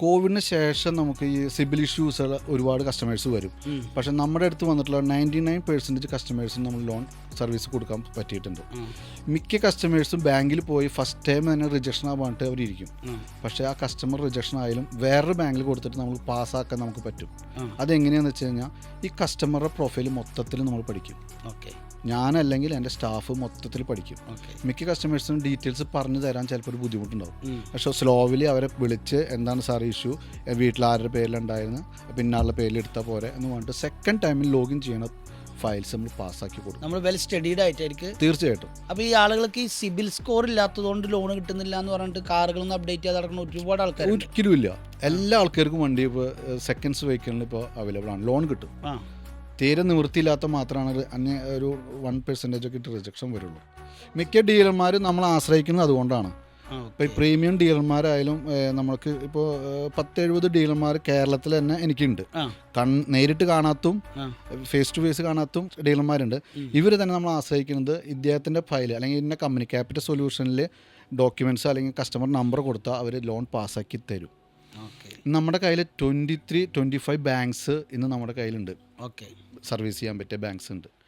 കോവിഡിന് ശേഷം നമുക്ക് ഈ സിബിൽ ഇഷ്യൂസ് ഒരുപാട് കസ്റ്റമേഴ്സ് വരും. പക്ഷെ നമ്മുടെ അടുത്ത് വന്നിട്ടുള്ള നയന്റി നയൻ പെർസെന്റേജ് കസ്റ്റമേഴ്സിന് നമ്മൾ ലോൺ സർവീസ് കൊടുക്കാൻ പറ്റിയിട്ടുണ്ട്. മിക്ക കസ്റ്റമേഴ്സും ബാങ്കിൽ പോയി ഫസ്റ്റ് ടൈം തന്നെ റിജക്ഷൻ ആവാണ്ട് അവരിയ്ക്കും ഇരിക്കും. പക്ഷേ ആ കസ്റ്റമർ റിജക്ഷൻ ആയാലും വേറൊരു ബാങ്കിൽ കൊടുത്തിട്ട് നമ്മൾ പാസ്സാക്കാൻ നമുക്ക് പറ്റും. അതെങ്ങനെയാണെന്ന് വെച്ച് കഴിഞ്ഞാൽ ഈ കസ്റ്റമറുടെ പ്രൊഫൈൽ മൊത്തത്തിൽ നമ്മൾ പഠിക്കും. ഓക്കെ ഞാനല്ലെങ്കിൽ എന്റെ സ്റ്റാഫ് മൊത്തത്തിൽ പഠിക്കും. മിക്ക കസ്റ്റമേഴ്സിനും ഡീറ്റെയിൽസ് പറഞ്ഞു തരാൻ ചിലപ്പോൾ ഒരു ബുദ്ധിമുട്ടുണ്ടാവും. പക്ഷേ സ്ലോവിലി അവരെ വിളിച്ച് എന്താണ് സാർ ഇഷ്യൂ? വീട്ടിൽ ആരുടെ പേരിലുണ്ടായിരുന്നു? പിന്നെ ആളുടെ പേരിൽ എടുത്താൽ പോരെ എന്ന് പറഞ്ഞിട്ട് സെക്കൻഡ് ടൈമിൽ ലോഗിൻ ചെയ്യണം ഫയൽസ് നമ്മൾ പാസ്സാക്കി കൊടുക്കും. നമ്മൾ വെൽ സ്റ്റഡീഡ് ആയിട്ടായിരിക്കും. തീർച്ചയായിട്ടും. അപ്പോൾ ഈ ആളുകൾക്ക് ഈ സിബിൽ സ്കോർ ഇല്ലാത്തതുകൊണ്ട് ലോൺ കിട്ടുന്നില്ല എന്ന് പറഞ്ഞിട്ട് കാറുകളൊന്നും അപ്ഡേറ്റ് ചെയ്ത് നടക്കുന്ന ഒരുപാട് ആൾക്കാരുണ്ട്. ഒരിക്കലും ഇല്ല. എല്ലാ ആൾക്കാർക്കും വണ്ടി ഇപ്പോൾ സെക്കൻഡ്സ് വെഹിക്കിളിൽ ഇപ്പോൾ അവൈലബിൾ ആണ്. ലോൺ കിട്ടും. ആ. തീരെ നിവൃത്തിയില്ലാത്ത മാത്രമാണ് അന്യ ഒരു വൺ പെർസെന്റേജ് ഒക്കെ ഇട്ട് റിജക്ഷൻ വരുള്ളൂ. മിക്ക ഡീലർമാർ നമ്മൾ ആശ്രയിക്കുന്നത് അതുകൊണ്ടാണ്. ഇപ്പോൾ ഈ പ്രീമിയം ഡീലർമാരായാലും നമ്മൾക്ക് ഇപ്പോൾ പത്തെഴുപത് ഡീലർമാർ കേരളത്തിൽ തന്നെ എനിക്കുണ്ട്. കൺ നേരിട്ട് കാണാത്തും ഫേസ് ടു ഫേസ് കാണാത്തും ഡീലർമാരുണ്ട്. ഇവർ തന്നെ നമ്മൾ ആശ്രയിക്കുന്നത് ഇദ്ദേഹത്തിന്റെ ഫയൽ അല്ലെങ്കിൽ ഇന്ന കമ്പനി ക്യാപിറ്റൽ സൊല്യൂഷനിൽ ഡോക്യുമെന്റ്സ് അല്ലെങ്കിൽ കസ്റ്റമർ നമ്പർ കൊടുത്താൽ അവർ ലോൺ പാസ്സാക്കി തരും. നമ്മുടെ കയ്യിൽ twenty three twenty five banks ഇന്ന് നമ്മുടെ കയ്യിലുണ്ട്. ഓക്കെ സർവീസ് ചെയ്യാൻ പറ്റിയ ബാങ്ക്സ് ഉണ്ട്